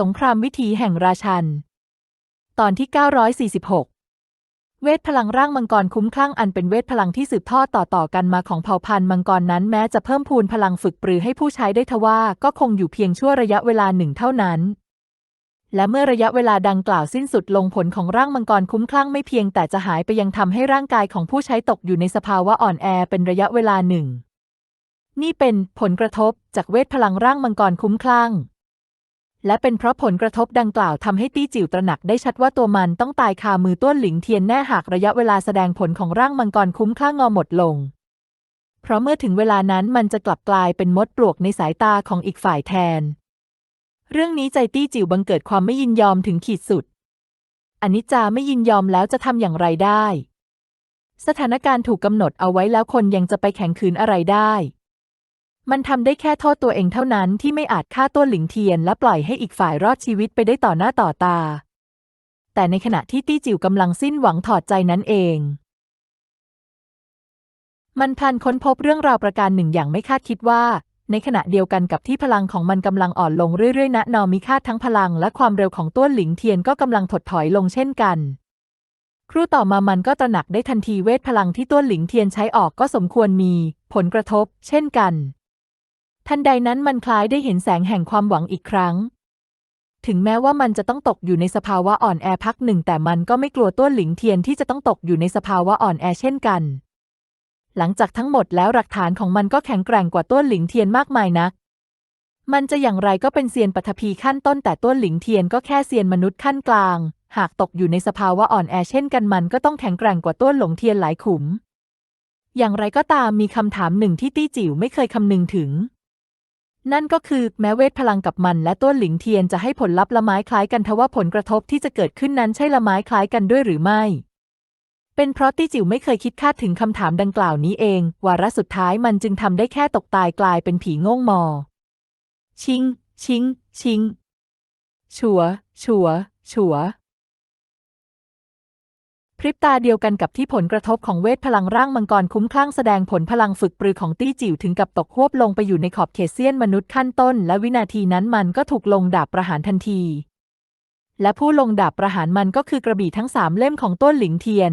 สงครามวิถีแห่งราชัน ตอนที่ 946 เวทพลังร่างมังกรคุ้มคลั่งอันเป็นเวทพลังที่สืบทอดต่อๆกันมาของเผ่าพันธุ์มังกรนั้นแม้จะเพิ่มพูนพลังฝึกปรือให้ผู้ใช้ได้ทว่าก็คงอยู่เพียงชั่วระยะเวลาหนึ่งเท่านั้น และเมื่อระยะเวลาดังกล่าวสิ้นสุดลงผลของร่างมังกรคุ้มคลั่งไม่เพียงแต่จะหายไปยังทำให้ร่างกายของผู้ใช้ตกอยู่ในสภาวะอ่อนแอเป็นระยะเวลาหนึ่ง นี่เป็นผลกระทบจากเวทพลังร่างมังกรคุ้มคลั่ง และเป็นเพราะผลกระทบดังกล่าวทำให้ตี้จิ๋วตระหนักได้ชัดว่าตัวมันต้องตายคามือต้วนหลิงเทียนแน่หากระยะเวลาแสดงผลของร่างมังกรคุ้มคลั่งงอหมดลง เพราะเมื่อถึงเวลานั้นมันจะกลับกลายเป็นมดปลวกในสายตาของอีกฝ่ายแทน เรื่องนี้ใจตี้จิ๋วบังเกิดความไม่ยินยอมถึงขีดสุดอนิจจาไม่ยินยอมแล้วจะทำอย่างไรได้ สถานการณ์ถูกกำหนดเอาไว้แล้วคนยังจะไปแข่งขืนอะไรได้ มันทำได้แค่โทษตัวเองเท่านั้นที่ไม่อาจฆ่าต้นหลิงเทียน และปล่อยให้อีกฝ่ายรอดชีวิตไปได้ต่อหน้าต่อตา แต่ในขณะที่ตี้จิ๋วกำลังสิ้นหวังถอดใจนั้นเอง มันพลันค้นพบเรื่องราวประการหนึ่งอย่างไม่คาดคิดว่า ในขณะเดียวกันกับที่พลังของมันกำลังอ่อนลงเรื่อยๆณนอมิคาทั้งพลังและความเร็วของต้วหลิงเทียนก็กำลังถดถอยลงเช่นกันครู่ต่อมามันก็ตระหนักได้ทันทีเวทพลังที่ต้วหลิงเทียนใช้ออกก็สมควรมี ผลกระทบ เช่นกัน ทันใดนั้นมันคล้ายได้เห็นแสงแห่งความหวังอีกครั้ง ถึงแม้ว่ามันจะต้องตกอยู่ในสภาวะอ่อนแอพักหนึ่ง แต่มันก็ไม่กลัวต้วนหลิงเทียนที่จะต้องตกอยู่ในสภาวะอ่อนแอเช่นกัน หลังจากทั้งหมดแล้วหลักฐานของมันก็แข็งแกร่งกว่าต้วนหลิงเทียนมากมายนัก มันจะอย่างไรก็เป็นเซียนปฐพีขั้นต้นแต่ต้วนหลิงเทียนก็แค่เซียนมนุษย์ขั้นกลาง หากตกอยู่ในสภาวะอ่อนแอเช่นกันมันก็ต้องแข็งแกร่งกว่าต้วนหลงเทียนหลายขุม อย่างไรก็ตามมีคำถามหนึ่งที่ตี้จิ๋วไม่เคยคำนึงถึง นั่นก็คือแม้เวทพลังกับมันและต้นหลิงเทียนจะให้ผลลัพธ์ละไม้คล้ายกันทว่าผลกระทบที่จะเกิดขึ้นนั้นใช่ละไม้คล้ายกันด้วยหรือไม่ เป็นเพราะตี้จิ๋วไม่เคยคิดคาดถึงคำถามดังกล่าวนี้เอง วาระสุดท้ายมันจึงทำได้แค่ตกตายกลายเป็นผีโง่งมอ ชิง ชิง ชิง ชัว ชัว ชัว ริบตาเดียวกันกับที่ผลกระทบของเวทพลังร่างมังกรคุ้มคลั่งแสดงผลพลังฝึกปรือของตี้จิ๋วถึงกับตกหวบลงไปอยู่ในขอบเขตเซียนมนุษย์ขั้นต้น และวินาทีนั้นมันก็ถูกลงดาบประหารทันที และผู้ลงดาบประหารมันก็คือกระบี่ทั้งสามเล่มของต้นหลิงเทียน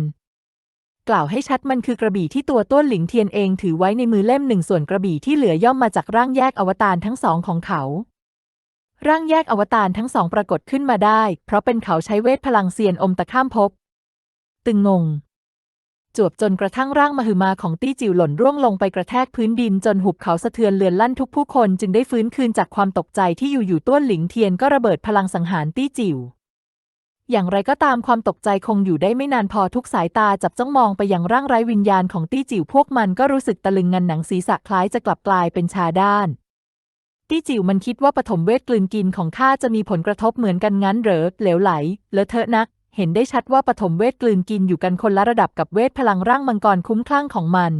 กล่าวให้ชัดมันคือกระบี่ที่ตัวต้นหลิงเทียนเองถือไว้ในมือเล่มหนึ่งส่วนกระบี่ที่เหลือย่อมมาจากร่างแยกอวตารทั้งสองของเขาร่างแยกอวตารทั้งสองปรากฏขึ้นมาได้ เพราะเป็นเขาใช้เวทพลังเซียนอมตะข้ามภพ ตึงงง จวบจนกระทั่งร่างมหึมาของตี้จิ๋วหล่นร่วงลงไปกระแทกพื้นดินจนหุบเขาสะเทือนเลือนลั่นทุกผู้คนจึงได้ฟื้นคืนจากความตกใจที่อยู่ๆต้วนหลิงเทียนก็ระเบิดพลังสังหารตี้จิ๋วอย่างไรก็ตามความตกใจคงอยู่ได้ไม่นานพอทุกสายตาจับจ้องมองไปยังร่างไร้วิญญาณของตี้จิ๋วพวกมันก็รู้สึกตะลึงงันหนังศีรษะคล้ายจะกลับกลายเป็นชาด้าน ตี้จิ๋วมันคิดว่าปฐมเวทกลืนกินของข้าจะมีผลกระทบเหมือนกันงั้นเหรอเหลวไหลเลอะเทอะนัก เห็นได้ชัดว่าปฐมเวทกลืนกินอยู่กันคนละระดับกับเวทพลังร่างมังกรคุ้มคลั่งของมัน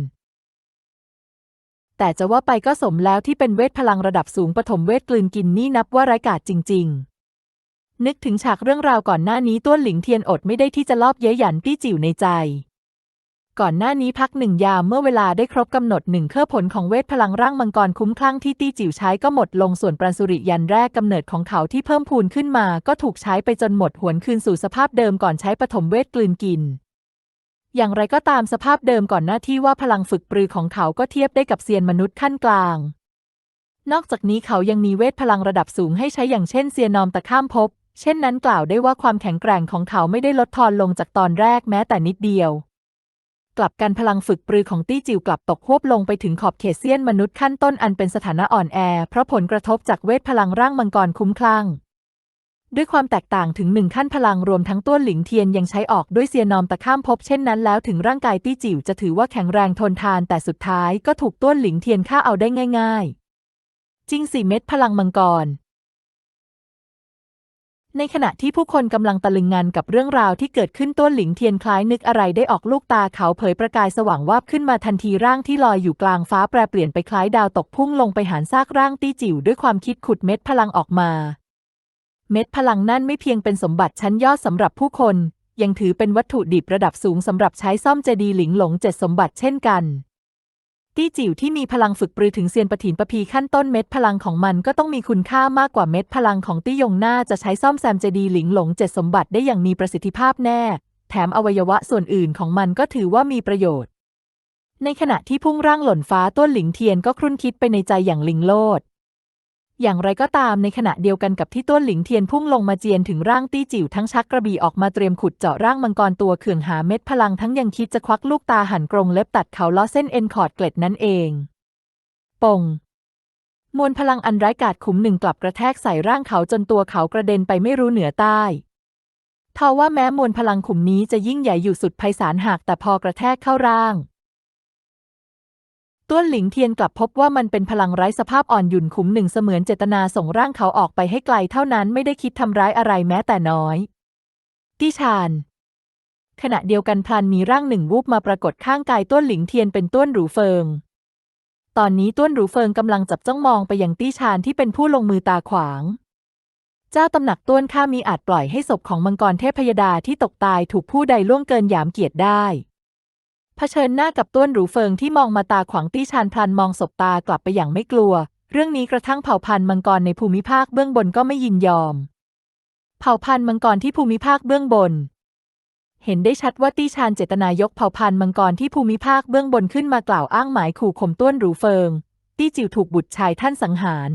แต่จะว่าไปก็สมแล้วที่เป็นเวทพลังระดับสูงปฐมเวทกลืนกินนี่นับว่าไร้กาจจริง ๆ นึกถึงฉากเรื่องราวก่อนหน้านี้ต้วนหลิงเทียนอดไม่ได้ที่จะลอบเย้ยหยันปี้จิ๋วในใจ ก่อนหน้านี้พักหนึ่งยามเมื่อเวลาได้ครบกำหนดหนึ่งเครื่อผลของเวทพลังร่างมังกรคุ้มคลั่งที่ตี้จิ๋วใช้ก็หมดลงส่วนปราสุริยันแรกกำเนิดของเขาที่เพิ่มพูนขึ้นมา ก็ถูกใช้ไปจนหมดหวนคืนสู่สภาพเดิมก่อนใช้ปฐมเวทกลืนกิน อย่างไรก็ตามสภาพเดิมก่อนหน้าที่ว่าพลังฝึกปรือของเขาก็เทียบได้กับเซียนมนุษย์ขั้นกลาง นอกจากนี้เขายังมีเวทพลังระดับสูงให้ใช้อย่างเช่นเซียนอมตะข้ามภพเช่นนั้นกล่าวได้ว่าความแข็งแกร่งของเขาไม่ได้ลดทอนลงจากตอนแรกแม้แต่นิดเดียว กลับกันพลังฝึกปรือของตี้จิวกลับตกควบลงไปถึงขอบเขตเซียนมนุษย์ขั้นต้นอันเป็นสถานะอ่อนแอ เพราะผลกระทบจากเวทพลังร่างมังกรคุ้มคลั่งด้วยความแตกต่างถึงหนึ่งขั้นพลังรวมทั้งต้วนหลิงเทียนยังใช้ออกด้วยเซียนอมตะข้ามภพเช่นนั้นแล้วถึงร่างกายตี้จิ๋วจะถือว่าแข็งแรงทนทานแต่สุดท้ายก็ถูกต้วนหลิงเทียนฆ่าเอาได้ง่าย ๆ จริงสี่เม็ดพลังมังกร ในขณะที่ผู้คนกำลังตะลึงงานกับเรื่องราวที่เกิดขึ้นต้นหลิงเทียนคล้ายนึกอะไรได้ออกลูกตาเขาเผยประกายสว่างวาบขึ้นมาทันทีร่างที่ลอยอยู่กลางฟ้าแปรเปลี่ยนไปคล้ายดาวตกพุ่งลงไปหารซากร่างตี้จิ๋วด้วยความคิดขุดเม็ดพลังออกมา เม็ดพลังนั่นไม่เพียงเป็นสมบัติชั้นยอดสำหรับผู้คน ยังถือเป็นวัตถุดิบระดับสูงสำหรับใช้ซ่อมเจดีหลิงหลงเจ็ดสมบัติเช่นกัน ตี้จิ๋วที่มีพลังฝึกปรือถึงเซียนปะถินปะพีขั้นต้นเม็ดพลังของมันก็ต้องมีคุณค่ามากกว่าเม็ดพลังของตี้ยงหน้าจะใช้ซ่อมแซมเจดีหลิงหลงเจ็ดสมบัติได้อย่างมีประสิทธิภาพแน่ แถมอวัยวะส่วนอื่นของมันก็ถือว่ามีประโยชน์ ในขณะที่พุ่งร่างหล่นฟ้าต้นหลิงเทียนก็ครุ่นคิดไปในใจอย่างลิงโลด อย่างไรก็ตามในขณะเดียวกันกับที่ต้นหลิงเทียนพุ่งลงมาเจียนถึงร่างตี้จิ๋วทั้งชักกระบี่ออกมาเตรียมขุดเจาะร่างมังกรตัวเขื่องหาเม็ดพลังทั้งยังคิดจะควักลูกตาหันกรงเล็บตัดเขาล้อเส้นเอ็นคอร์ดเกล็ดนั่นเองปงมวลพลังอันร้ายกาจขุมหนึ่งกลับกระแทกใส่ร่างเขาจนตัวเขากระเด็นไปไม่รู้เหนือใต้ทว่าแม้มวลพลังขุมนี้จะยิ่งใหญ่อยู่สุดไพศาลหากแต่พอกระแทกเข้าร่าง ต้วนหลิงเทียนกลับพบว่ามันเป็นพลังไร้สภาพอ่อนหยุ่นขุมหนึ่งเสมือนเจตนาส่งร่างเขาออกไปให้ไกลเท่านั้นไม่ได้คิดทำร้ายอะไรแม้แต่น้อยตี้ชานขณะเดียวกันพลันมีร่างหนึ่งวูบมาปรากฏข้างกายต้วนหลิงเทียนเป็นต้วนหรูเฟิง ตอนนี้ต้วนหรูเฟิงกำลังจับจ้องมองไปยังตี้ชานที่เป็นผู้ลงมือตาขวาง เจ้าตำหนักต้วนข้ามีอาจปล่อยให้ศพของมังกรเทพพยดาที่ตกตายถูกผู้ใดล่วงเกินหยามเกียรติได้ เผชิญหน้ากับต้วนหรูเฟิงที่มองมาตาขวางตี้ชานพลันมองศพตากลับไปอย่างไม่กลัว เรื่องนี้กระทั่งเผ่าพันธุ์มังกรในภูมิภาคเบื้องบนก็ไม่ยินยอม เผ่าพันธุ์มังกรที่ภูมิภาคเบื้องบน เห็นได้ชัดว่าตี้ชานเจตนายกเผ่าพันธุ์มังกรที่ภูมิภาคเบื้องบนขึ้นมากล่าวอ้างหมายขู่ข่มต้วนหรูเฟิง ตี้จิวถูกบุตรชายท่านสังหาร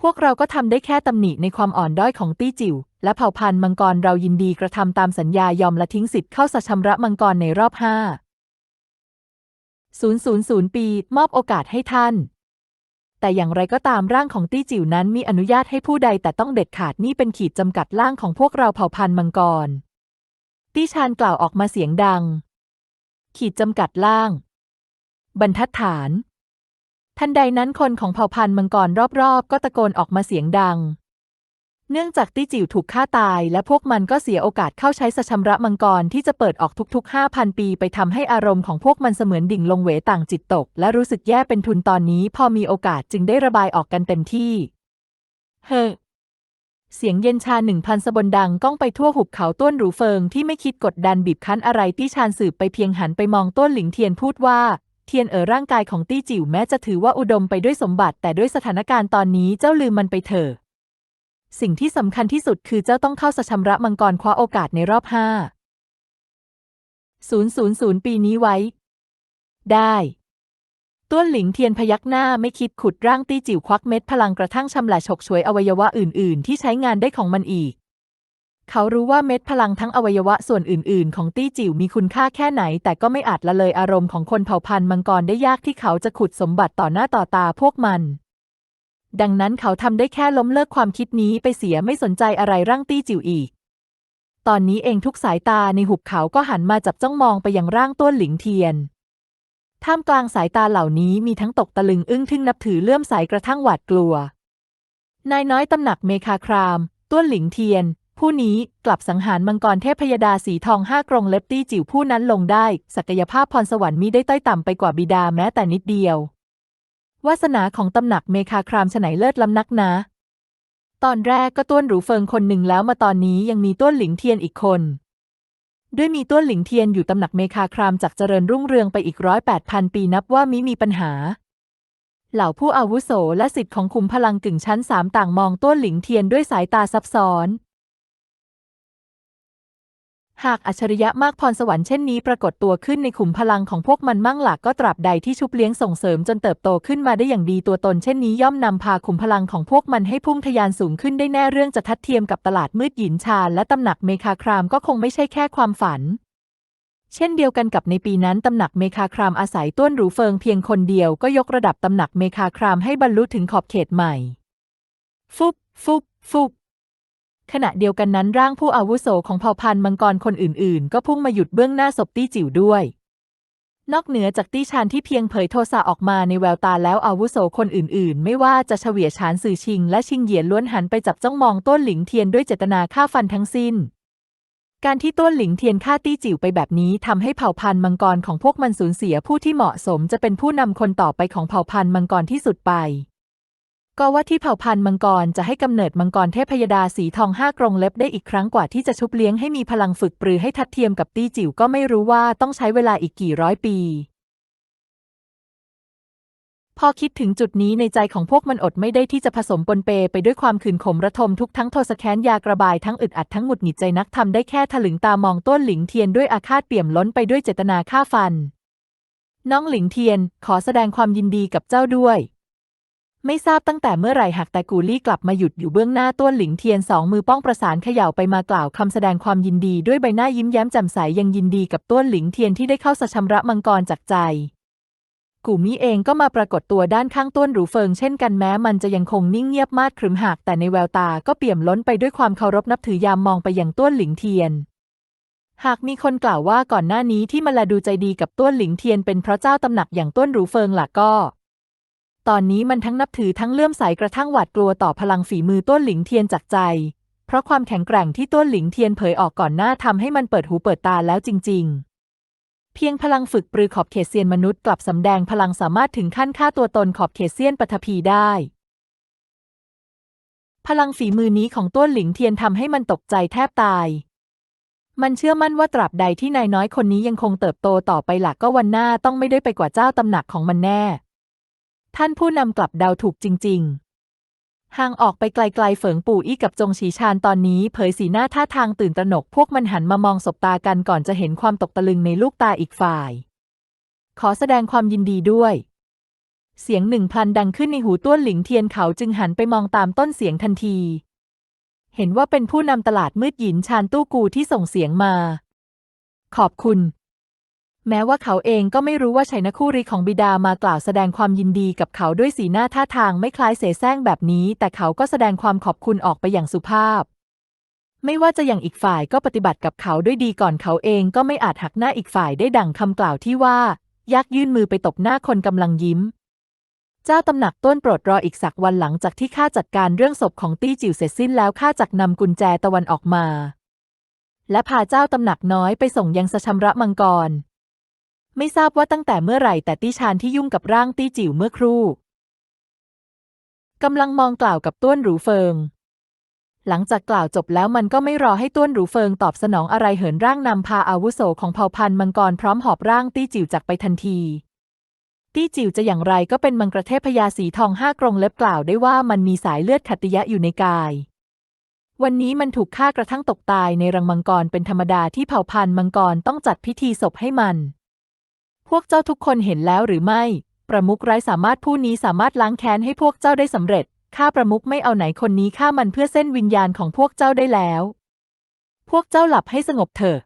พวกเราก็ทำได้แค่ตำหนิในความอ่อนด้อยของตี้จิวและเผ่าพันธุ์มังกรเรายินดีกระทำตามสัญญายอมละทิ้งสิทธิ์เข้าสัชำระมังกรในรอบห้า 000 ปี มอบโอกาสให้ท่าน แต่อย่างไรก็ตามร่างของตี้จิ๋วนั้นมีอนุญาตให้ผู้ใดแต่ต้องเด็ดขาดนี่เป็นขีดจำกัดร่างของพวกเราเผ่าพันธุ์มังกร ตี้ชานกล่าวออกมาเสียงดัง ขีดจำกัดล่าง บรรทัดฐาน ทันใดนั้นคนของเผ่าพันธุ์มังกรรอบๆ ก็ตะโกนออกมาเสียงดัง เนื่องจากตี้จิ๋วถูกฆ่าตาย และพวกมันก็เสียโอกาสเข้าใช้สชำระมังกรที่จะเปิดออกทุกๆ 5,000 ปีไปทำให้อารมณ์ของพวกมันเสมือนดิ่งลงเหวต่างจิตตก และรู้สึกแย่เป็นทุนตอนนี้พอมีโอกาสจึงได้ระบายออกกันเต็มที่ เฮ้เสียงเย็นชาหนึ่งพันสบนดังก้องไปทั่วหุบเขาต้นหรูเฟิงที่ไม่คิดกดดันบีบคั้นอะไรตี้ชานสืบไปเพียงหันไปมองต้นหลิงเทียนพูดว่า เทียนเอ๋อร่างกายของตี้จิ๋วแม้จะถือว่าอุดมไปด้วยสมบัติ แต่ด้วยสถานการณ์ตอนนี้เจ้าลืมมันไปเถอะ สิ่งที่สำคัญที่สุดคือเจ้าต้องเข้าสชำระมังกรคว้าโอกาสในรอบห้าศูนย์ศูนย์ศูนย์ปีนี้ไว้ ได้ต้วนหลิงเทียนพยักหน้าไม่คิดขุดร่างตี้จิ๋วควักเม็ดพลังกระทั่งชำละฉกฉวยอวัยวะอื่น ๆ ที่ใช้งานได้ของมันอีก เขารู้ว่าเม็ดพลังทั้งอวัยวะส่วนอื่น ๆ ของตี้จิ๋วมีคุณค่าแค่ไหน แต่ก็ไม่อาจละเลยอารมณ์ของคนเผ่าพันธุ์มังกรได้ยากที่เขาจะขุดสมบัติต่อหน้าต่อตาพวกมัน ดังนั้นเขาทำได้แค่ล้มเลิกความคิดนี้ไปเสียไม่สนใจอะไรร่างตี้จิ๋วอีก ตอนนี้เองทุกสายตาในหุบเขาก็หันมาจับจ้องมองไปยังร่างต้วนหลิงเทียน ท่ามกลางสายตาเหล่านี้มีทั้งตกตะลึงอึ้งทึ่งนับถือเลื่อมใสกระทั่งหวาดกลัว นายน้อยตำหนักเมคาคราม ต้วนหลิงเทียน ผู้นี้กลับสังหารมังกรเทพพยดาสีทองห้ากรงเล็บตี้จิ๋วผู้นั้นลงได้ ศักยภาพพรสวรรค์มิได้ต้อยต่ำไปกว่าบิดาแม้แต่นิดเดียว วาสนาของตำหนักเมคาครามฉไหนเลิศล้ำนักนะ ตอนแรกก็ต้วนหรูเฟิงคนหนึ่งแล้วมาตอนนี้ยังมีต้วนหลิงเทียนอีกคน ด้วยมีต้วนหลิงเทียนอยู่ตำหนักเมคาครามจากเจริญรุ่งเรืองไปอีกร้อยแปดพันปีนับว่ามิมีปัญหา เหล่าผู้อาวุโสและสิทธิ์ของคุมพลังกึ่งชั้นสามต่างมองต้วนหลิงเทียนด้วยสายตาซับซ้อน หากอัจฉริยะมากพรสวรรค์เช่นนี้ปรากฏตัวขึ้นในขุมพลังของพวกมันมั่งหลักก็ตราบใดที่ชุบเลี้ยงส่งเสริมจนเติบโตขึ้นมาได้อย่างดีตัวตนเช่นนี้ย่อมนำพาขุมพลังของพวกมันให้พุ่งทะยานสูงขึ้นได้แน่เรื่องจะทัดเทียมกับตลาดมืดหยินชาและตำหนักเมคาครามก็คงไม่ใช่แค่ความฝันเช่นเดียวกันกับในปีนั้น ตำหนักเมคาครามอาศัยต้วนหรูเฟิงเพียงคนเดียวก็ยกระดับตำหนักเมคาครามให้บรรลุถึงขอบเขตใหม่ ฟุบฟุบฟุบ ขณะเดียวกันนั้นร่างผู้อาวุโสของเผ่าพันธุ์มังกรคนอื่นๆ ก็พุ่งมาหยุดเบื้องหน้าศพตี้จิ๋วด้วย นอกเหนือจากตี้ชานที่เพียงเผยโทสะออกมาในแววตาแล้วอาวุโสคนอื่นๆ ไม่ว่าจะเฉวียฉานสื่อชิง และชิงเหยียนล้วนหันไปจับจ้องมองต้นหลิงเทียนด้วยเจตนาฆ่าฟันทั้งสิ้น การที่ต้นหลิงเทียนฆ่าตี้จิ๋วไปแบบนี้ทำให้เผ่าพันธุ์มังกรของพวกมันสูญเสียผู้ที่เหมาะสมจะเป็นผู้นำคนต่อไปของเผ่าพันธุ์มังกรที่สุดไป ก็ว่าที่เผ่าพันธุ์มังกรจะให้กำเนิดมังกรเทพยดาสีทองห้ากรงเล็บได้อีกครั้งกว่าที่จะชุบเลี้ยงให้มีพลังฝึกปรือให้ทัดเทียมกับตี้จิ๋วก็ไม่รู้ว่าต้องใช้เวลาอีกกี่ร้อยปี พอคิดถึงจุดนี้ในใจของพวกมันอดไม่ได้ที่จะผสมปนเปไปด้วยความขืนขมระทมทุกทั้งโทสแค้นยากระบายทั้งอึดอัดทั้งหงุดหงิดใจนักทำได้แค่ถลึงตามองต้นหลิงเทียนด้วยอาฆาตเปี่ยมล้นไปด้วยเจตนาฆ่าฟัน น้องหลิงเทียน ขอแสดงความยินดีกับเจ้าด้วย ไม่ทราบตั้งแต่เมื่อไหร่หากแต่กูลี่กลับมาหยุดอยู่เบื้องหน้าต้วนหลิงเทียนสองมือป้องประสานเขย่าไปมากล่าวคำแสดงความยินดีด้วยใบหน้ายิ้มแย้มแจ่มใสยังยินดีกับต้วนหลิงเทียนที่ได้เข้าสชำระมังกรจากใจ กูมี่เองก็มาปรากฏตัวด้านข้างต้วนหรูเฟิงเช่นกันแม้มันจะยังคงนิ่งเงียบมาดขรึมหากแต่ในแววตาก็เปี่ยมล้นไปด้วยความเคารพนับถือยามมองไปยังต้วนหลิงเทียนหากมีคนกล่าวว่าก่อนหน้านี้ที่มันละดูใจดีกับต้วนหลิงเทียนเป็นเพราะเจ้าตำหนักอย่างต้วนหรูเฟิงหล่ะก็ ตอนนี้มันทั้งนับถือทั้งเลื่อมใสกระทั่งหวาดกลัวต่อพลังฝีมือต้นหลิงเทียนจากใจ เพราะความแข็งแกร่งที่ต้นหลิงเทียนเผยออกก่อนหน้าทำให้มันเปิดหูเปิดตาแล้วจริง ๆเพียงพลังฝึกปรือขอบเขตเซียนมนุษย์กลับสำแดงพลังสามารถถึงขั้นฆ่าตัวตนขอบเขตเซียนปฐพีได้ พลังฝีมือนี้ของต้นหลิงเทียนทำให้มันตกใจแทบตาย มันเชื่อมั่นว่าตราบใดที่นายน้อยคนนี้ยังคงเติบโตต่อไปหลักก็วันหน้าต้องไม่ได้ไปกว่าเจ้าตำหนักของมันแน่ ท่านผู้นำกลับเดาถูกจริง ๆ ห่างออกไปไกลๆเฝิงปู่อี้กับจงฉีชานตอนนี้เผยสีหน้าท่าทางตื่นตระหนก พวกมันหันมามองสบตากันก่อนจะเห็นความตกตะลึงในลูกตาอีกฝ่าย ขอแสดงความยินดีด้วย เสียงหนึ่งพลันดังขึ้นในหูต้วนหลิงเทียนเขาจึงหันไปมองตามต้นเสียงทันที เห็นว่าเป็นผู้นำตลาดมืดหยินชานตู้กูที่ส่งเสียงมา ขอบคุณ แม้ว่าเขาเองก็ไม่รู้ว่าชัยนคู่ริของบิดามากล่าวแสดงความยินดีกับเขาด้วยสีหน้าท่าทางไม่คล้ายเสแสร้งแบบนี้ แต่เขาก็แสดงความขอบคุณออกไปอย่างสุภาพ ไม่ว่าจะอย่างอีกฝ่ายก็ปฏิบัติกับเขาด้วยดีก่อนเขาเองก็ไม่อาจหักหน้าอีกฝ่ายได้ดังคำกล่าวที่ว่า ยักยื่นมือไปตบหน้าคนกำลังยิ้ม เจ้าตำหนักต้นโปรดรออีกสักวันหลังจากที่ข้าจัดการเรื่องศพของตี้จิ๋วเสร็จสิ้นแล้วข้าจักนำกุญแจตะวันออกมา และพาเจ้าตำหนักน้อยไปส่งยังสชำระมังกร ไม่ทราบว่าตั้งแต่เมื่อไหร่แต่ตี้ชานที่ยุ่งกับร่างตี้จิ๋วเมื่อครู่กำลังมองกล่าวกับต้วนหรูเฟิง หลังจากกล่าวจบแล้วมันก็ไม่รอให้ต้วนหรูเฟิงตอบสนองอะไรเหินร่างนำพาอาวุโสของเผ่าพันธุ์มังกรพร้อมหอบร่างตี้จิ๋วจากไปทันทีตี้จิ๋วจะอย่างไรก็เป็นมังกรเทพพญาสีทองห้ากรงเล็บกล่าวได้ว่ามันมีสายเลือดขัตติยะอยู่ในกาย วันนี้มันถูกฆ่ากระทั่งตกตายในรังมังกรเป็นธรรมดาที่เผ่าพันธุ์มังกรต้องจัดพิธีศพให้มัน วกเจ้าทุกคนเห็นแล้วหรือไม่ ประมุขไร้สามารถผู้นี้สามารถล้างแค้นให้พวกเจ้าได้สำเร็จ ข้าประมุขไม่เอาไหนคนนี้ฆ่ามันเพื่อเส้นวิญญาณของพวกเจ้าได้แล้ว พวกเจ้าหลับให้สงบเถอะ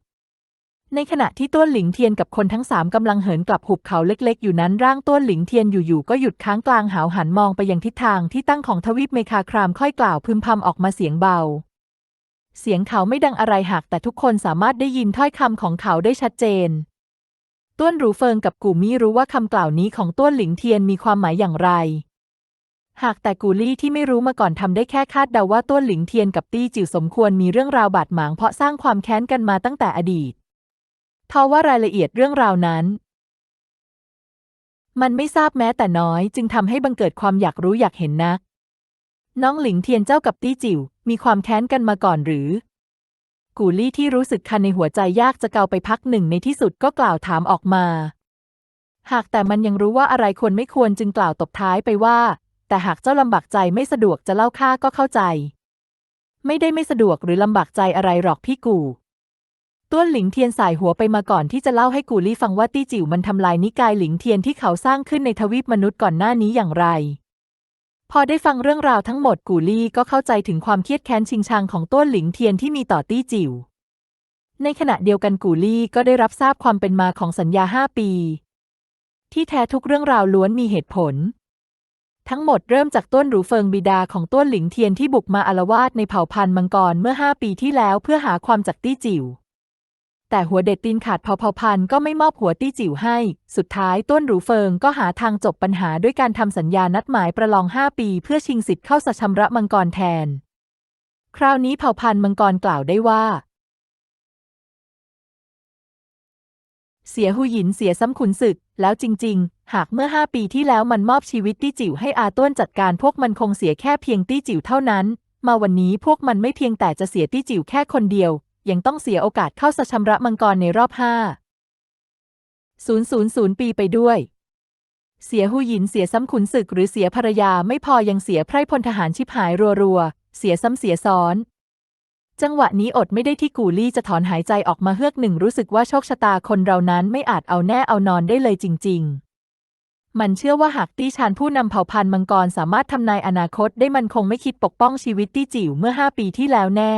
ในขณะที่ต้วนหลิงเทียนกับคนทั้งสามกำลังเหินกลับหุบเขาเล็กๆ อยู่นั้นร่างต้วนหลิงเทียนอยู่ๆก็หยุดค้างกลางหาวหันมองไปยังทิศทางที่ตั้งของทวีปเมคาครามค่อยกล่าวพึมพำออกมาเสียงเบาเสียงเขาไม่ดังอะไรหากแต่ทุกคนสามารถได้ยินถ้อยคำของเขาได้ชัดเจน ต้วนหรูเฟิงกับกูมี่รู้ว่าคำกล่าวนี้ของต้วนหลิงเทียนมีความหมายอย่างไร หากแต่กูลี่ที่ไม่รู้มาก่อนทำได้แค่คาดเดาว่าต้วนหลิงเทียนกับตี้จิ๋วสมควรมีเรื่องราวบาดหมางเพราะสร้างความแค้นกันมาตั้งแต่อดีตทว่ารายละเอียดเรื่องราวนั้น มันไม่ทราบแม้แต่น้อยจึงทำให้บังเกิดความอยากรู้อยากเห็นนัก น้องหลิงเทียนเจ้ากับตี้จิ๋วมีความแค้นกันมาก่อนหรือ กูลี่ที่รู้สึกคันในหัวใจยากจะเกาไปพักหนึ่งในที่สุดก็กล่าวถามออกมา หากแต่มันยังรู้ว่าอะไรควรไม่ควรจึงกล่าวตบท้ายไปว่า แต่หากเจ้าลำบากใจไม่สะดวกจะเล่าข้าก็เข้าใจ ไม่ได้ไม่สะดวกหรือลำบากใจอะไรหรอกพี่กูต้วนหลิงเทียนสายหัวไปมาก่อนที่จะเล่าให้กูลี่ฟังว่าตี้จิ๋วมันทำลายนิกายหลิงเทียนที่เขาสร้างขึ้นในทวีปมนุษย์ก่อนหน้านี้อย่างไร พอได้ฟังเรื่องราวทั้งหมดกูลี่ก็เข้าใจถึงความเครียดแค้นชิงชังของต้วนหลิงเทียนที่มีต่อตี้จิ๋วในขณะเดียวกันกูลี่ก็ได้รับทราบความเป็นมาของสัญญาห้าปี ที่แท้ทุกเรื่องราวล้วนมีเหตุผล ทั้งหมดเริ่มจากต้นหรูเฟิงบิดาของต้นหลิงเทียนที่บุกมาอารวาสในเผ่าพันธุ์มังกรเมื่อห้าปีที่แล้วเพื่อหาความจากตี้จิ๋ว แต่หัวเด็ดตีนขาดเผาเผาพันก็ไม่มอบหัวตี้จิ๋วให้ สุดท้ายต้นหรูเฟิงก็หาทางจบปัญหาด้วยการทำสัญญานัดหมายประลองห้าปี เพื่อชิงสิทธิ์เข้าสัชำระมังกรแทน คราวนี้เผ่าพันธุ์มังกรกล่าวได้ว่า เสียหูหยินเสียซ้ำขุนศึก แล้วจริง ๆ หากเมื่อห้าปีที่แล้วมันมอบชีวิตตี้จิ๋วให้อาต้นจัดการพวกมันคงเสียแค่เพียงตี้จิ๋วเท่านั้น มาวันนี้พวกมันไม่เพียงแต่จะเสียตี้จิ๋วแค่คนเดียว ยังต้องเสียโอกาสเข้าสัชำระมังกรในรอบห้าศูนย์ศูนย์ศูนย์ปีไปด้วย เสียหูหยินเสียซ้ำขุนศึกหรือเสียภรรยาไม่พอยังเสียไพร่พลทหารชิบหายรัวๆ เสียซ้ำเสียซ้อน จังหวะนี้อดไม่ได้ที่กูลี่จะถอนหายใจออกมาเฮือกหนึ่งรู้สึกว่าโชคชะตาคนเรานั้นไม่อาจเอาแน่เอานอนได้เลยจริง ๆมันเชื่อว่าหากตี้ชานผู้นำเผ่าพันธุ์มังกรสามารถทำนายอนาคตได้มันคงไม่คิดปกป้องชีวิตตี้จิ๋วเมื่อห้าปีที่แล้วแน่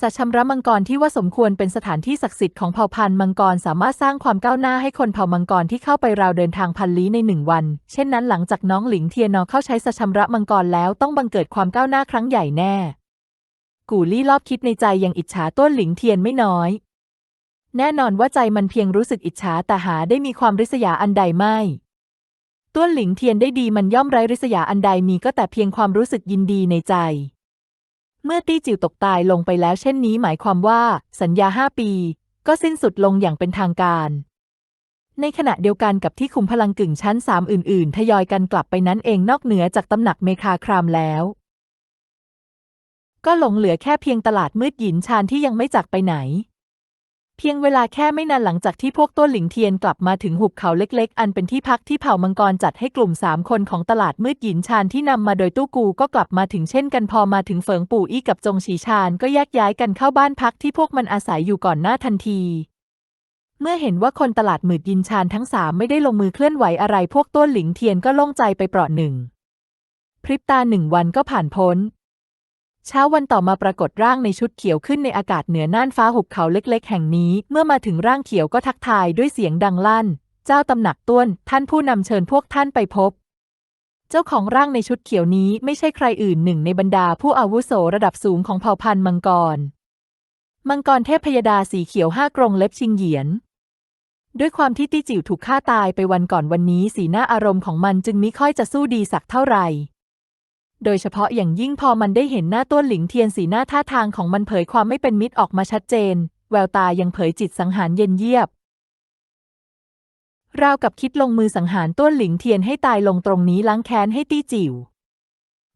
สัชำระมังกรที่ว่าสมควรเป็นสถานที่ศักดิ์สิทธิ์ของเผ่าพันธุ์มังกรสามารถสร้างความก้าวหน้าให้คนเผ่ามังกรที่เข้าไปราวเดินทางพันลี้ในหนึ่งวัน เช่นนั้นหลังจากน้องหลิงเทียนอเข้าใช้สัชำระมังกรแล้วต้องบังเกิดความก้าวหน้าครั้งใหญ่แน่ กูลี่รอบคิดในใจยังอิจฉาต้นหลิงเทียนไม่น้อย แน่นอนว่าใจมันเพียงรู้สึกอิจฉาแต่หาได้มีความริษยาอันใดไม่ต้นหลิงเทียนได้ดีมันย่อมไร้ริษยาอันใดมีก็แต่เพียงความรู้สึกยินดีในใจ เมื่อตี้จิวตกตายลงไปแล้วเช่นนี้หมายความว่า สัญญาห้าปี ก็สิ้นสุดลงอย่างเป็นทางการ ในขณะเดียวกันกับที่คุมพลังกึ่งชั้นสามอื่น ๆ ทยอยกันกลับไปนั้นเองนอกเหนือจากตำหนักเมคาครามแล้ว ก็หลงเหลือแค่เพียงตลาดมืดหยินชานที่ยังไม่จากไปไหน พียงเวลาแค่ไม่นานหลังจากที่พวกต้นหลิงเทียนกลับมาถึงหุบเขาเล็กๆ อันเป็นที่พักที่เผ่ามังกรจัดให้กลุ่มสามคนของตลาดมืดหยินชานที่นำมาโดยตู้กูก็กลับมาถึงเช่นกันพอมาถึงเฟิงปู่อี้กับจงฉีชานก็แยกย้ายกันเข้าบ้านพักที่พวกมันอาศัยอยู่ก่อนหน้าทันที เมื่อเห็นว่าคนตลาดหมืดยินชานทั้งสามไม่ได้ลงมือเคลื่อนไหวอะไร พวกต้นหลิงเทียนก็โล่งใจไปเปราะหนึ่ง พริบตาหนึ่งวันก็ผ่านพ้น เช้าวันต่อมาปรากฏร่างในชุดเขียวขึ้นในอากาศเหนือน่านฟ้าหุบเขาเล็ก ๆ แห่งนี้ เมื่อมาถึงร่างเขียวก็ทักทายด้วยเสียงดังลั่น เจ้าตำหนักต้วน ท่านผู้นำเชิญพวกท่านไปพบ เจ้าของร่างในชุดเขียวนี้ไม่ใช่ใครอื่นหนึ่งในบรรดาผู้อาวุโสระดับสูงของเผ่าพันธุ์มังกร มังกรเทพพยดาสีเขียวห้ากรงเล็บชิงเหยียน ด้วยความที่ตี้จิ๋วถูกฆ่าตายไปวันก่อนวันนี้ สีหน้าอารมณ์ของมันจึงมิค่อยจะสู้ดีสักเท่าไหร่ โดยเฉพาะอย่างยิ่งพอมันได้เห็นหน้าต้วนหลิงเทียนสีหน้าท่าทางของมันเผยความไม่เป็นมิตรออกมาชัดเจน แววตายังเผยจิตสังหารเย็นเยียบ ราวกับคิดลงมือสังหารต้วนหลิงเทียนให้ตายลงตรงนี้ล้างแค้นให้ตี้จิ๋ว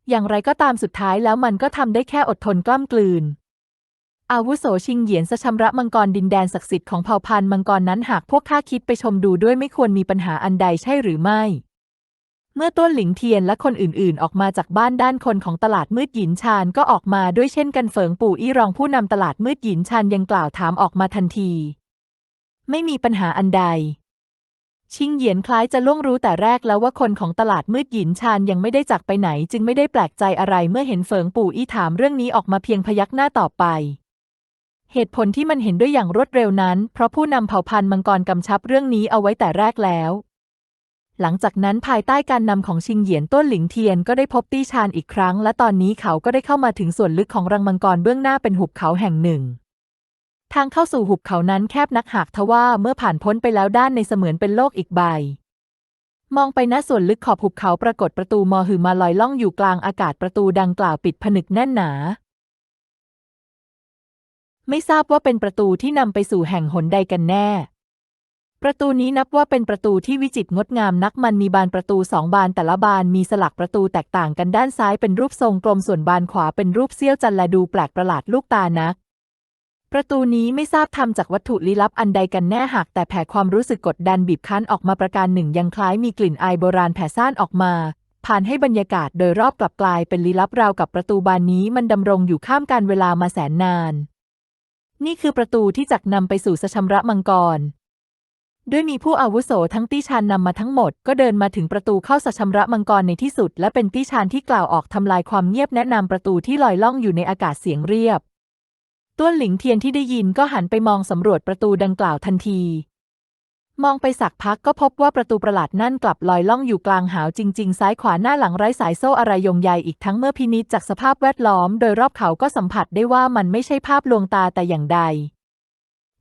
อย่างไรก็ตามสุดท้ายแล้วมันก็ทำได้แค่อดทนกล้ำกลืน อาวุโสชิงเหยียนสะชำระมังกรดินแดนศักดิ์สิทธิ์ของเผ่าพันธุ์มังกรนั้นหากพวกข้าคิดไปชมดูด้วยไม่ควรมีปัญหาอันใดใช่หรือไม่ เมื่อต้นหลิงเทียนและคนอื่นๆ ออกมาจากบ้านด้านคนของตลาดมืดหยินชานก็ออกมาด้วยเช่นกันเฟิงปู่อี้รองผู้นำตลาดมืดหยินชานยังกล่าวถามออกมาทันที ไม่มีปัญหาอันใด ชิงเหยียนคล้ายจะล่วงรู้แต่แรกแล้วว่าคนของตลาดมืดหยินชานยังไม่ได้จากไปไหน จึงไม่ได้แปลกใจอะไรเมื่อเห็นเฟิงปู่อี้ถามเรื่องนี้ออกมาเพียงพยักหน้าตอบไปเหตุผลที่มันเห็นด้วยอย่างรวดเร็วนั้น เพราะผู้นำเผ่าพันธุ์มังกรกำชับเรื่องนี้เอาไว้แต่แรกแล้ว หลังจากนั้นภายใต้การนำของชิงเหยียนต้นหลิงเทียนก็ได้พบตี้ชานอีกครั้ง และตอนนี้เขาก็ได้เข้ามาถึงส่วนลึกของรังมังกรเบื้องหน้าเป็นหุบเขาแห่งหนึ่ง ทางเข้าสู่หุบเขานั้นแคบนักหากทว่าเมื่อผ่านพ้นไปแล้วด้านในเสมือนเป็นโลกอีกใบ มองไปณส่วนลึกขอบหุบเขาปรากฏประตูมอหือมาลอยล่องอยู่กลางอากาศประตูดังกล่าวปิดผนึกแน่นหนา ไม่ทราบว่าเป็นประตูที่นำไปสู่แห่งหนใดกันแน่ ประตูนี้นับว่าเป็นประตูที่วิจิตรงดงามนักมันมีบานประตูสองบานแต่ละบานมีสลักประตูแตกต่างกันด้านซ้ายเป็นรูปทรงกลมส่วนบานขวาเป็นรูปเสี้ยวจันและดูแปลกประหลาดลูกตานัก ประตูนี้ไม่ทราบทำจากวัตถุลี้ลับอันใดกันแน่หากแต่แผ่ความรู้สึกกดดันบีบคั้นออกมาประการหนึ่งยังคล้ายมีกลิ่นอายโบราณแผ่ซ่านออกมาผ่านให้บรรยากาศโดยรอบกลับกลายเป็นลี้ลับราวกับประตูบานนี้มันดำรงอยู่ข้ามการเวลามาแสนนาน นี่คือประตูที่จักนำไปสู่สชำระมังกร ด้วยมีผู้อาวุโสทั้งตี้ชานนำมาทั้งหมด ก็เดินมาถึงประตูเข้าสัชำระมังกรในที่สุด และเป็นตี้ชานที่กล่าวออกทำลายความเงียบแนะนำประตูที่ลอยล่องอยู่ในอากาศเสียงเรียบ ต้วนหลิงเทียนที่ได้ยินก็หันไปมองสำรวจประตูดังกล่าวทันที มองไปสักพักก็พบว่าประตูประหลาดนั่นกลับลอยล่องอยู่กลางหาวจริง ๆ ซ้ายขวาหน้าหลังไร้สายโซ่อะไรยงใยอีกทั้งเมื่อพินิจจากสภาพแวดล้อม โดยรอบเขาก็สัมผัสได้ว่ามันไม่ใช่ภาพลวงตาแต่อย่างใด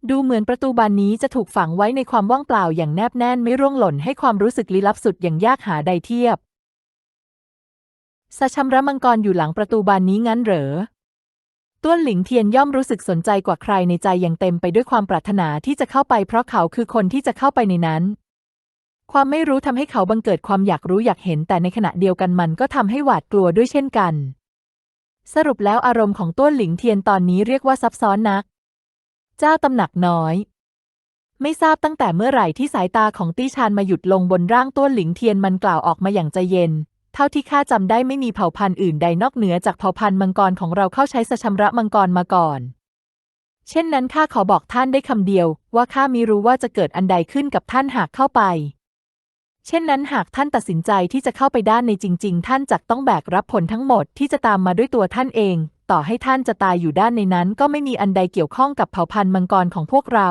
ดูเหมือนประตูบานนี้จะถูกฝังไว้ในความว่างเปล่าอย่างแนบแน่นไม่ร่วงหล่นให้ความรู้สึกลี้ลับสุดอย่างยากหาใดเทียบสชำระมังกรอยู่หลังประตูบานนี้งั้นเหรอ ต้วนหลิงเทียนย่อมรู้สึกสนใจกว่าใครในใจอย่างเต็มไปด้วยความปรารถนาที่จะเข้าไปเพราะเขาคือคนที่จะเข้าไปในนั้น ความไม่รู้ทำให้เขาบังเกิดความอยากรู้อยากเห็นแต่ในขณะเดียวกันมันก็ทำให้หวาดกลัวด้วยเช่นกัน สรุปแล้วอารมณ์ของต้วนหลิงเทียนตอนนี้เรียกว่าซับซ้อนนัก เจ้าตำหนักน้อย ไม่ทราบตั้งแต่เมื่อไหร่ที่สายตาของตี้ชานมาหยุดลงบนร่างต้วนหลิงเทียนมันกล่าวออกมาอย่างใจเย็น เท่าที่ข้าจำได้ไม่มีเผ่าพันธุ์อื่นใดนอกเหนือจากเผ่าพันธุ์มังกรของเราเข้าใช้สชำระมังกรมาก่อน เช่นนั้นข้าขอบอกท่านได้คำเดียว ว่าข้ามิรู้ว่าจะเกิดอันใดขึ้นกับท่านหากเข้าไป เช่นนั้นหากท่านตัดสินใจที่จะเข้าไปด้านในจริง ๆ ท่านจักต้องแบกรับผลทั้งหมดที่จะตามมาด้วยตัวท่านเอง ต่อให้ท่านจะตายอยู่ด้านในนั้นก็ไม่มีอันใดเกี่ยวข้องกับเผ่าพันธุ์มังกรของพวกเรา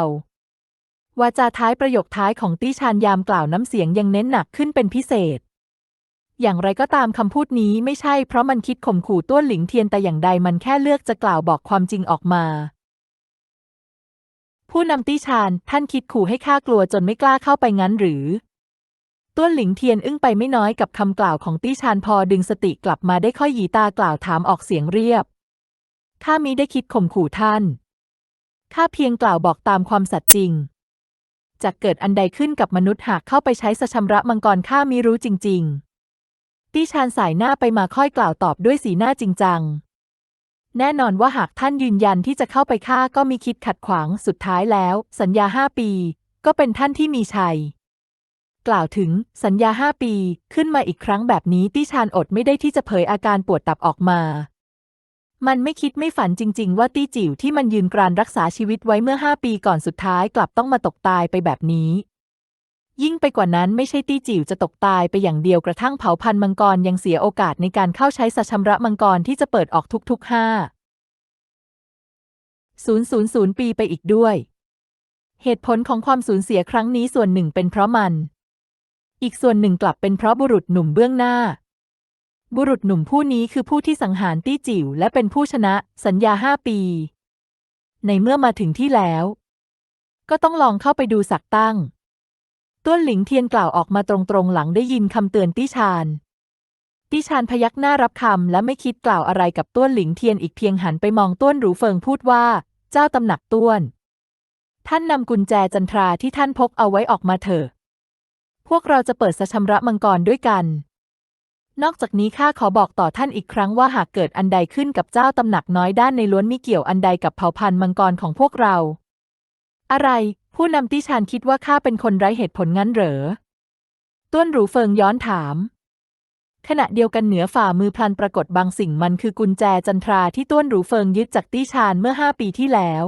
วาจาท้ายประโยคท้ายของตี้ชานยามกล่าวน้ำเสียงยังเน้นหนักขึ้นเป็นพิเศษ อย่างไรก็ตามคำพูดนี้ไม่ใช่เพราะมันคิดข่มขู่ต้วนหลิงเทียนแต่อย่างใดมันแค่เลือกจะกล่าวบอกความจริงออกมา ผู้นำตี้ชานท่านคิดขู่ให้ข้ากลัวจนไม่กล้าเข้าไปงั้นหรือต้วนหลิงเทียนอึ้งไปไม่น้อยกับคำกล่าวของตี้ชานพอดึงสติกลับมาได้ค่อยหยีตากล่าวถามออกเสียงเรียบ ข้ามิได้คิดข่มขู่ท่าน ข้าเพียงกล่าวบอกตามความสัตย์จริง จะเกิดอันใดขึ้นกับมนุษย์หากเข้าไปใช้สชำระมังกรข้ามิรู้จริง ๆตี้ชานสายหน้าไปมาค่อยกล่าวตอบด้วยสีหน้าจริงจัง แน่นอนว่าหากท่านยืนยันที่จะเข้าไปฆ่าก็มีคิดขัดขวางสุดท้ายแล้ว สัญญาห้าปี ก็เป็นท่านที่มีชัย กล่าวถึงสัญญาห้าปีขึ้นมาอีกครั้งแบบนี้ตี้ชานอดไม่ได้ที่จะเผยอาการปวดตับออกมา มันไม่คิดไม่ฝันจริง ๆ ว่าตี้จิ๋วที่มันยืนกรานรักษาชีวิตไว้เมื่อห้าปีก่อนสุดท้ายกลับต้องมาตกตายไปแบบนี้ ยิ่งไปกว่านั้นไม่ใช่ตี้จิ๋วจะตกตายไปอย่างเดียวกระทั่งเผาพันธุ์มังกรยังเสียโอกาสในการเข้าใช้สัชำระมังกรที่จะเปิดออกทุกๆห้าศูนย์ศูนย์ศูนย์ปีไปอีกด้วย เหตุผลของความสูญเสียครั้งนี้ส่วนหนึ่งเป็นเพราะมัน อีกส่วนหนึ่งกลับเป็นเพราะบุรุษหนุ่มเบื้องหน้า บุรุษหนุ่มผู้นี้คือผู้ที่สังหารตี้จิ๋วและเป็นผู้ชนะ สัญญาห้าปี ในเมื่อมาถึงที่แล้ว ก็ต้องลองเข้าไปดูสักตั้ง ต้วนหลิงเทียนกล่าวออกมาตรงๆหลังได้ยินคำเตือนตี้ชานตี้ชานพยักหน้ารับคำและไม่คิดกล่าวอะไรกับต้วนหลิงเทียนอีกเพียงหันไปมองต้วนหรูเฟิงพูดว่า เจ้าตำหนักต้วนท่านนำกุญแจจันทราที่ท่านพกเอาไว้ออกมาเถอะ พวกเราจะเปิดสชำระมังกรด้วยกัน นอกจากนี้ข้าขอบอกต่อท่านอีกครั้งว่าหากเกิดอันใดขึ้นกับเจ้าตำหนักน้อยด้านในล้วนมิเกี่ยวอันใดกับเผ่าพันธุ์มังกรของพวกเรา อะไร ผู้นำตี้ชานคิดว่าข้าเป็นคนไร้เหตุผลงั้นเหรอ ต้วนหรูเฟิงย้อนถาม ขณะเดียวกันเหนือฝ่ามือพลันปรากฏบางสิ่งมันคือกุญแจจันทราที่ต้วนหรูเฟิงยึดจากตี้ชานเมื่อห้าปีที่แล้ว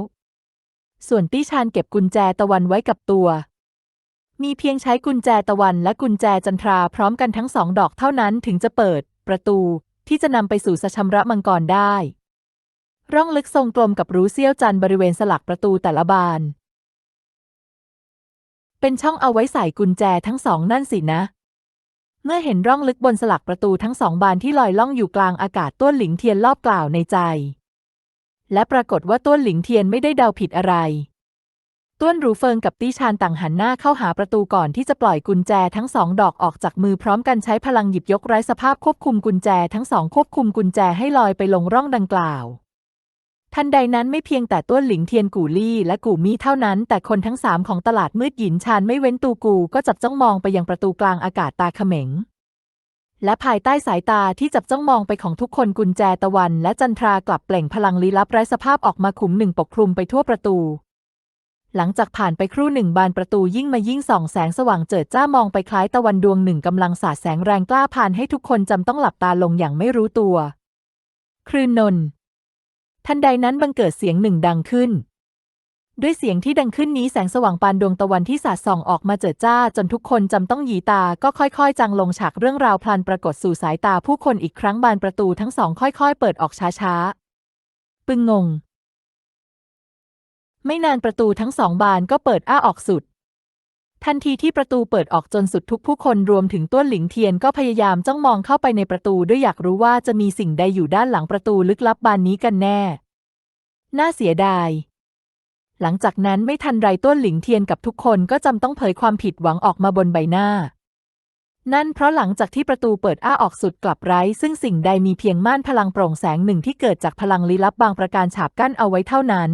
ส่วนตี้ชานเก็บกุญแจตะวันไว้กับตัว มีเพียงใช้กุญแจตะวันและกุญแจจันทราพร้อมกันทั้งสองดอกเท่านั้นถึงจะเปิด ประตูที่จะนำไปสู่สชำระมังกรได้ ร่องลึกทรงกลมกับรูเสี้ยวจันบริเวณสลักประตูแต่ละบาน เป็นช่องเอาไว้ใส่กุญแจทั้งสองนั่นสินะ เมื่อเห็นร่องลึกบนสลักประตูทั้งสองบานที่ลอยล่องอยู่กลางอากาศต้วนหลิงเทียนรอบกล่าวในใจ และปรากฏว่าต้วนหลิงเทียนไม่ได้เดาผิดอะไร ต้วนหรูเฟิงกับตี้ชานต่างหันหน้าเข้าหาประตูก่อนที่จะปล่อยกุญแจทั้งสองดอกออกจากมือพร้อมกันใช้พลังหยิบยกไร้สภาพควบคุมกุญแจทั้งสองควบคุมกุญแจให้ลอยไปลงร่องดังกล่าว ทันใดนั้นไม่เพียงแต่ต้วนหลิงเทียนกู่ลี่และกู่มี่เท่านั้นแต่คนทั้งสามของตลาดมืดหยินชานไม่เว้นตูกูก็จับจ้องมองไปยังประตูกลางอากาศตาเขม็งและภายใต้สายตาที่จับจ้องมองไปของทุกคนกุญแจตะวัน และจันทรากลับเปล่งพลังลี้ลับไร้สภาพออกมาขุมหนึ่งปกคลุมไปทั่วประตู หลังจากผ่านไปครู่หนึ่งบานประตูยิ่งมายิ่งส่องแสงสว่างเจิดจ้ามองไปคล้ายตะวันดวงหนึ่งกำลังสาดแสงแรงกล้าผ่านให้ทุกคนจำต้องหลับตาลงอย่างไม่รู้ตัว คลื่นนนทันใดนั้นบังเกิดเสียงหนึ่งดังขึ้น ด้วยเสียงที่ดังขึ้นนี้แสงสว่างปานดวงตะวันที่สาดส่องออกมาเจิดจ้า จนทุกคนจำต้องหยีตาก็ค่อยๆ จางลงฉากเรื่องราวพลันปรากฏสู่สายตาผู้คนอีกครั้งบานประตูทั้งสองค่อย ๆ เปิดออกช้าๆ ปึงงง ไม่นานประตูทั้งสองบานก็เปิดอ้าออกสุด ทันทีที่ประตูเปิดออกจนสุดทุกผู้คนรวมถึงต้วนหลิงเทียนก็พยายามจ้องมองเข้าไปในประตูด้วยอยากรู้ว่าจะมีสิ่งใดอยู่ด้านหลังประตูลึกลับบานนี้กันแน่ น่าเสียดาย หลังจากนั้นไม่ทันไรต้วนหลิงเทียนกับทุกคนก็จำต้องเผยความผิดหวังออกมาบนใบหน้านั่นเพราะหลังจากที่ประตูเปิดอ้าออกสุดกลับไร้ ซึ่งสิ่งใดมีเพียงม่านพลังโปร่งแสงหนึ่งที่เกิดจากพลังลี้ลับบางประการฉาบกั้นเอาไว้เท่านั้น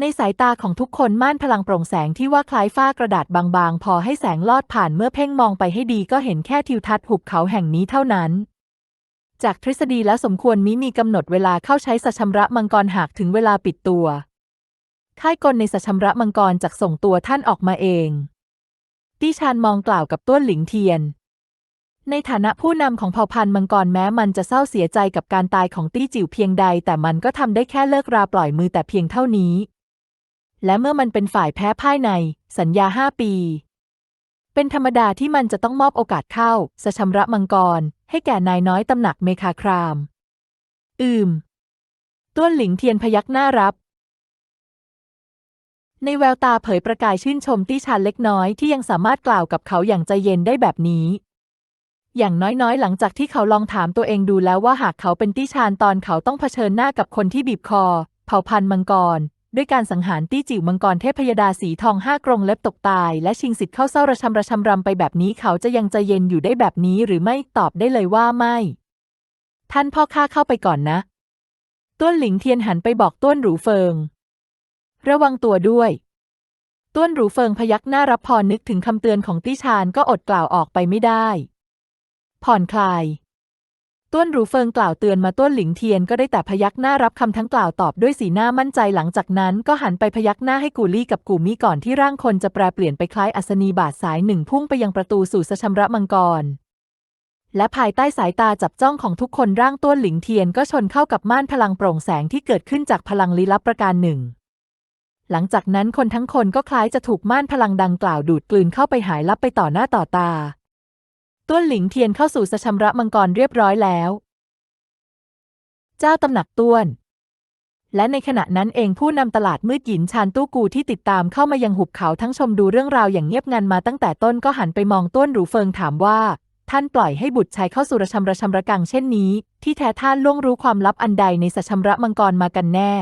ในสายตาของทุกคนม่านพลังโปร่งแสงที่ว่าคล้ายฝ้ากระดาษบางๆ พอให้แสงลอดผ่านเมื่อเพ่งมองไปให้ดีก็เห็นแค่ทิวทัศน์หุบเขาแห่งนี้เท่านั้น จากทฤษฎีแล้วสมควรมิมีกำหนดเวลาเข้าใช้สัชำระมังกรหากถึงเวลาปิดตัวค่ายกลในสัชำระมังกรจากส่งตัวท่านออกมาเอง ตี้ชานมองกล่าวกับต้วนหลิงเทียน ในฐานะผู้นำของเผ่าพันธุ์มังกรแม้มันจะเศร้าเสียใจกับการตายของตี้จิ๋วเพียงใด แต่มันก็ทำได้แค่เลิกราปล่อยมือแต่เพียงเท่านี้ และเมื่อมันเป็นฝ่ายแพ้พ่ายใน สัญญาห้าปี เป็นธรรมดาที่มันจะต้องมอบโอกาสเข้าสชำระมังกร ให้แก่นายน้อยตำหนักเมคาคราม อืม ต้วนหลิงเทียนพยักหน้ารับ ในแววตาเผยประกายชื่นชมตี้ชานเล็กน้อยที่ยังสามารถกล่าวกับเขาอย่างใจเย็นได้แบบนี้อย่างน้อยๆ หลังจากที่เขาลองถามตัวเองดูแล้วว่าหากเขาเป็นตี้ชานตอนเขาต้องเผชิญหน้ากับคนที่บีบคอ เผ่าพันธุ์มังกร ด้วยการสังหารตี้จิ๋วมังกรเทพพยดาสีทองห้ากรงเล็บตกตาย และชิงสิทธิ์เข้าเศร้าระชำระชำรำไปแบบนี้เขาจะยังใจเย็นอยู่ได้แบบนี้หรือไม่ตอบได้เลยว่าไม่ ท่านพ่อข้าเข้าไปก่อนนะ ต้วนหลิงเทียนหันไปบอกต้วนหรูเฟิง ระวังตัวด้วย ต้วนหรูเฟิงพยักหน้ารับพรนึกถึงคำเตือนของตี้ชานก็อดกล่าวออกไปไม่ได้ ผ่อนคลาย ต้วนรูเฟิงกล่าวเตือนมาต้วนหลิงเทียนก็ได้แต่พยักหน้ารับคำทั้งกล่าวตอบด้วยสีหน้ามั่นใจหลังจากนั้นก็หันไปพยักหน้าให้กูลี่กับกูมี่ก่อนที่ร่างคนจะแปรเปลี่ยนไปคล้ายอัศนีบาทสายหนึ่งพุ่งไปยังประตูสู่สชำระมังกร และภายใต้สายตาจับจ้องของทุกคนร่างต้วนหลิงเทียนก็ชนเข้ากับม่านพลังโปร่งแสงที่เกิดขึ้นจากพลังลี้ลับประการหนึ่ง หลังจากนั้นคนทั้งคนก็คล้ายจะถูกม่านพลังดังกล่าวดูดกลืนเข้าไปหายลับไปต่อหน้าต่อตา ต้วนหลิงเทียนเข้าสู่สชำระมังกรเรียบร้อยแล้ว เจ้าตำหนักต้วน และในขณะนั้นเองผู้นำตลาดมืดหยินชานตู้กูที่ติดตามเข้ามายังหุบเขาทั้งชมดูเรื่องราวอย่างเงียบงันมาตั้งแต่ต้นก็หันไปมองต้วนหรูเฟิงถามว่า ท่านปล่อยให้บุตรชายเข้าสู่ระชำระชำระกังเช่นนี้ ที่แท้ท่านล่วงรู้ความลับอันใดในสัชำระมังกรมากันแน่